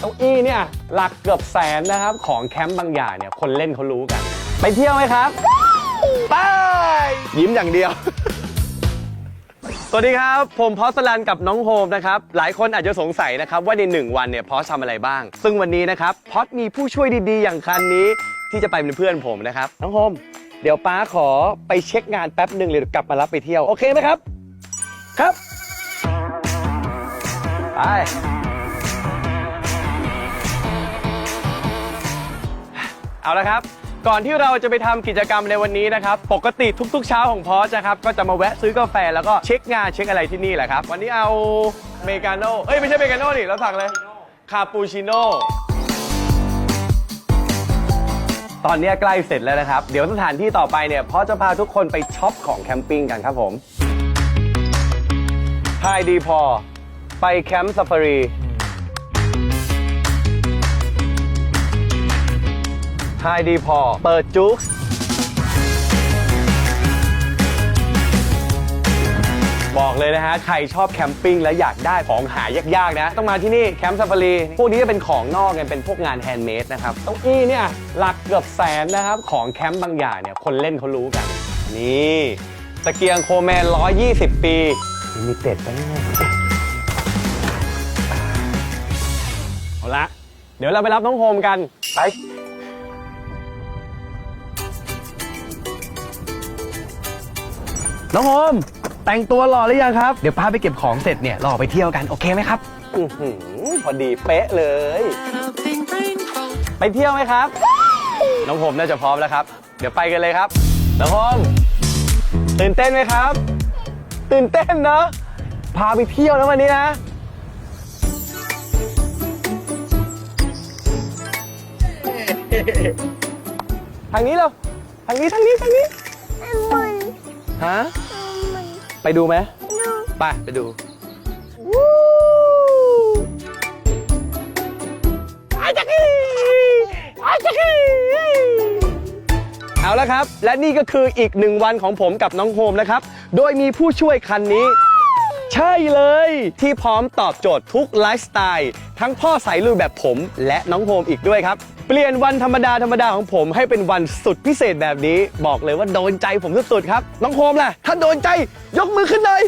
เก้าอี้เนี่ยหลักเกือบแสนนะครับ ของแคมป์บางอย่างเนี่ยคนเล่นเขารู้กัน ไปเที่ยวไหมครับ ไป ยิ้มอย่างเดียว สวัสดีครับ ผมพอสลันกับน้องโฮมนะครับ หลายคนอาจจะสงสัยนะครับว่าใน 1 วันเนี่ยพอสทำอะไรบ้าง ซึ่งวันนี้นะครับพอสมีผู้ช่วยดีๆ อย่างคันนี้ ที่จะไปเป็นเพื่อนผมนะครับน้องโฮมเดี๋ยวป้าขอไปเช็คงานแป๊บหนึ่งเลยเดี๋ยวกลับมารับไปเที่ยว โอเคไหมครับ ครับ ไป เอาละครับ ก่อนที่เราจะไปทำกิจกรรมในวันนี้นะครับ ปกติทุกๆ เช้าของพอสนะครับ ก็จะมาแวะซื้อกาแฟแล้วก็เช็คงานเช็คอะไรที่นี่แหละครับ วันนี้เอาเมกาโน่เอ้ยไม่ใช่เมกาโน่นี่เราสั่งเลยคาปูชิโน่ตอนนี้ใกล้เสร็จแล้วนะครับ เดี๋ยวสถานที่ต่อไปเนี่ยพอจะพาทุกคนไปช็อปของแคมปิ้งกันครับผมไฮดีพอ ไปแคมป์ซาฟารี ไฮดีพอ เปิดจุ๊กบอกเลยนะฮะ ใครชอบแคมปิ้งและอยากได้ของหายากๆนะ ต้องมาที่นี่แคมป์ซาฟารี พวกนี้จะเป็นของนอกไงเป็นพวกงานแฮนด์เมดนะครับเก้าอี้เนี่ย หลักเกือบแสนนะครับ ของแคมป์บางอย่างเนี่ย คนเล่นเขารู้กัน นี่ตะเกียงโคแมน 120 ปีมีเต็ดไปเนี่ยเอาละเดี๋ยวเราไปรับน้องโฮมกัน ไป น้องโฮมแต่งตัวหล่อหรือยังครับ เดี๋ยวป้าไปเก็บของเสร็จเนี่ยรอไปเที่ยวกันโอเคไหมครับ อื้อหือพอดีเป๊ะเลย ไปเที่ยวไหมครับ น้องโฮมน่าจะพร้อมแล้วครับ เดี๋ยวไปกันเลยครับ น้องโฮมตื่นเต้นไหมครับ ตื่นเต้นเนอะพาไปเที่ยวนะวันนี้นะ ทางนี้เหรอทางนี้ทางนี้ทางนี้มันฮะมัน ไปดูไหมดูไปไปดูอาจักรีอาจักรีเอาละครับ และนี่ก็คืออีกหนึ่งวันของผมกับน้องโฮมนะครับ โดยมีผู้ช่วยคันนี้ ใช่เลยที่พร้อมตอบโจทย์ทุกไลฟ์สไตล์ ทั้งพ่อสายลุยแบบผมและน้องโฮมอีกด้วยครับ เปลี่ยนวันธรรมดาธรรมดาของผมให้เป็นวันสุดพิเศษแบบนี้ บอกเลยว่าโดนใจผมสุดๆครับ น้องโฮมล่ะ ถ้าโดนใจยกมือขึ้นเลย